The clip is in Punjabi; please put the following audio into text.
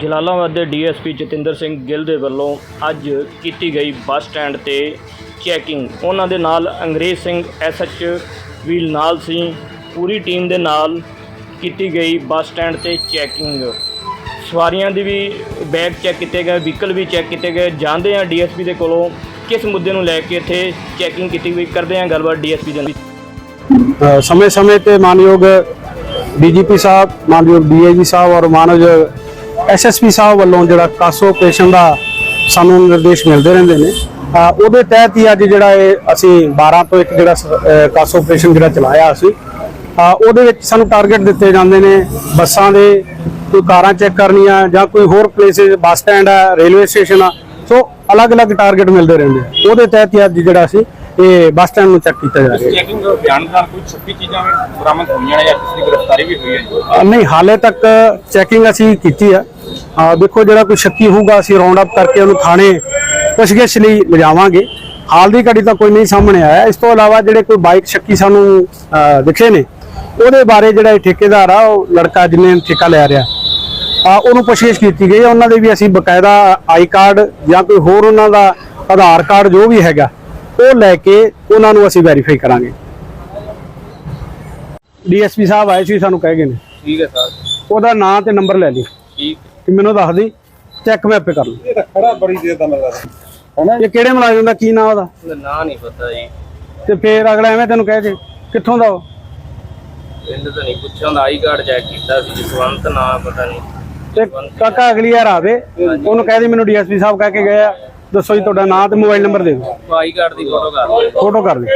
ਜਲਾਲਾਬਾਦ ਦੇ ਡੀਐਸਪੀ ਜਤਿੰਦਰ ਸਿੰਘ ਗਿੱਲ ਦੇ ਵੱਲੋਂ ਅੱਜ ਕੀਤੀ ਗਈ ਬੱਸ ਸਟੈਂਡ ਤੇ ਚੈਕਿੰਗ। ਉਹਨਾਂ ਦੇ ਨਾਲ ਅੰਗਰੇਜ਼ ਸਿੰਘ ਐਸਐਚ ਵੀ ਨਾਲ ਸੀ। ਪੂਰੀ ਟੀਮ ਦੇ ਨਾਲ ਕੀਤੀ ਗਈ ਬੱਸ ਸਟੈਂਡ ਤੇ ਚੈਕਿੰਗ। ਸਵਾਰੀਆਂ ਦੀ ਵੀ ਬੈਗ ਚੈੱਕ ਕੀਤੇ ਗਏ, ਵਹੀਕਲ ਵੀ ਚੈੱਕ ਕੀਤੇ ਗਏ। ਜਾਂਦੇ ਆ ਡੀਐਸਪੀ ਦੇ ਕੋਲੋਂ ਕਿਸ ਮੁੱਦੇ ਨੂੰ ਲੈ ਕੇ ਇੱਥੇ ਚੈਕਿੰਗ ਕੀਤੀ ਗਈ। ਕਰਦੇ ਆ ਗੱਲਬਾਤ ਡੀਐਸਪੀ ਦੇ ਨਾਲ। ਸਮੇਂ ਸਮੇਂ ਤੇ ਮਾਨਯੋਗ ਡੀਜੀਪੀ ਸਾਹਿਬ, ਮਾਨਯੋਗ ਡੀਆਈਜੀ ਸਾਹਿਬ ਔਰ ਮਾਨਯੋਗ ਐਸਐਸਪੀ ਸਾਹਿਬ ਵੱਲੋਂ ਜਿਹੜਾ ਕਾਸੋ ਆਪਰੇਸ਼ਨ ਦਾ ਸਾਨੂੰ ਨਿਰਦੇਸ਼ ਮਿਲਦੇ ਰਹਿੰਦੇ ਨੇ ਉਹਦੇ ਤਹਿਤ ਹੀ ਅੱਜ ਜਿਹੜਾ ਇਹ ਅਸੀਂ 12 ਤੋਂ ਇੱਕ ਜਿਹੜਾ ਸ- ਅ, ਕਾਸੋ ਆਪਰੇਸ਼ਨ ਜਿਹੜਾ ਚਲਾਇਆ ਅਸੀਂ ਉਹਦੇ ਵਿੱਚ ਸਾਨੂੰ ਟਾਰਗੇਟ ਦਿੱਤੇ ਜਾਂਦੇ ਨੇ ਬੱਸਾਂ ਦੇ ਕੋਈ ਕਾਰਾਂ ਚੈੱਕ ਕਰਨੀਆਂ ਜਾਂ ਕੋਈ ਹੋਰ ਪਲੇਸਿਸ ਬੱਸ ਸਟੈਂਡ ਆ ਰੇਲਵੇ ਸਟੇਸ਼ਨ ਆ ਸੋ ਅਲੱਗ-ਅਲੱਗ ਟਾਰਗੇਟ ਮਿਲਦੇ ਰਹਿੰਦੇ ਆ। ਉਹਦੇ ਤਹਿਤ ਹੀ ਅੱਜ ਜਿਹੜਾ ਅਸੀਂ ਇਹ ਬੱਸ ਸਟੈਂਡ ਨੂੰ ਚੈੱਕ ਕੀਤਾ ਜਾ ਰਿਹਾ ਹੈ। ਚੈਕਿੰਗ ਬਿਆਨ ਨਾਲ ਕੁਝ 26 ਚੀਜ਼ਾਂ ਬਰਾਮਦ ਹੋਈਆਂ ਨੇ ਜਾਂ ਕਿਸੇ ਦੀ ਗ੍ਰਿਫਤਾਰੀ ਵੀ ਹੋਈ ਹੈ ਜੀ? ਅ, ਨਹੀਂ ਹਾਲੇ ਤੱਕ ਚੈਕਿੰਗ ਅਸੀਂ ਕੀਤੀ ਆ ਅ, ਦੇਖੋ ਜਿਹੜਾ ਕੋਈ ਸ਼ੱਕੀ ਹੋਊਗਾ ਅਸੀਂ ਰਾਉਂਡ ਅਪ ਕਰਕੇ ਉਹਨੂੰ ਥਾਣੇ ਪੁੱਛਗਿੱਛ ਲਈ ਲਿਜਾਵਾਂਗੇ। ਹਾਲ ਦੀ ਘੜੀ ਤਾਂ ਕੋਈ ਨਹੀਂ ਸਾਹਮਣੇ ਆਇਆ। ਇਸ ਤੋਂ ਇਲਾਵਾ ਜਿਹੜੇ ਕੋਈ ਬਾਈਕ ਸ਼ੱਕੀ ਸਾਨੂੰ ਅ, ਦਿਖੇ ਨੇ ਉਹਦੇ ਬਾਰੇ ਜਿਹੜਾ ਇਹ ਠੇਕੇਦਾਰ ਆ ਉਹ ਲੜਕਾ ਜਿਹਨੇ ਠੇਕਾ ਲਿਆ ਰਿਹਾ। ਆ ਉਹਨੂੰ ਪੁੱਛਗਿੱਛ ਕੀਤੀ ਗਈ ਹੈ। ਉਹਨਾਂ ਦੇ ਵੀ ਅਸੀਂ ਬਕਾਇਦਾ ਆਈ ਕਾਰਡ ਜਾਂ ਕੋਈ ਹੋਰ ਉਹਨਾਂ ਦਾ ਆਧਾਰ ਕਾਰਡ ਜੋ ਵੀ ਹੈਗਾ ਉਹ ਲੈ ਕੇ ਉਹਨਾਂ ਨੂੰ ਅਸੀਂ ਵੈਰੀਫਾਈ ਕਰਾਂਗੇ। ਡੀਐਸਪੀ ਸਾਹਿਬ ਆਏ ਸੀ ਸਾਨੂੰ ਕਹਿ ਗਏ ਨੇ। ਠੀਕ ਹੈ ਸਰ। ਉਹਦਾ ਨਾਂ ਤੇ ਨੰਬਰ ਲੈ ਲਈ। ਠੀਕ। ਕਿ ਮੈਨੂੰ ਦੱਸ ਦੀ ਚੈੱਕ ਮੈਂ ਆਪੇ ਕਰ ਲੂ ਇਹ ਤਾਂ ਖੜਾ ਬੜੀ ਦੇਰ ਦਾ ਮਿਲਦਾ ਹਨਾ? ਇਹ ਕਿਹੜੇ ਮੁਲਾਜ਼ਮ ਦਾ ਕੀ ਨਾਂ ਉਹਦਾ? ਨਾਂ ਨਹੀਂ ਪਤਾ ਜੀ। ਤੇ ਫੇਰ ਅਗਲਾ ਐਵੇਂ ਤੈਨੂੰ ਕਹਿ ਜੇ ਕਿੱਥੋਂ ਦਾ ਉਹ? ਇਹਨੂੰ ਤਾਂ ਨਹੀਂ ਪੁੱਛਿਆ ਹੁੰਦਾ ਆਈ ਕਾਰਡ ਚੈੱਕ ਕੀਤਾ ਸੀ ਜਸਵੰਤ ਨਾਂ ਪਤਾ ਨਹੀਂ। ਤੇ ਕਾਕਾ ਅਗਲੀ ਵਾਰ ਆਵੇ ਉਹਨੂੰ ਕਹਿ ਦੇ ਮੈਨੂੰ ਡੀਐਸਪੀ ਸਾਹਿਬ ਕਹਿ ਕੇ ਗਏ ਆ। ਦੱਸੋ ਜੀ ਤੁਹਾਡਾ ਨਾਂ ਤੇ ਮੋਬਾਈਲ ਨੰਬਰ ਦੇ ਦਿਓ। ਆਈ ਕਾਰਡ ਦੀ ਫੋਟੋ ਕਰ ਫੋਟੋ ਕਰ ਦੇ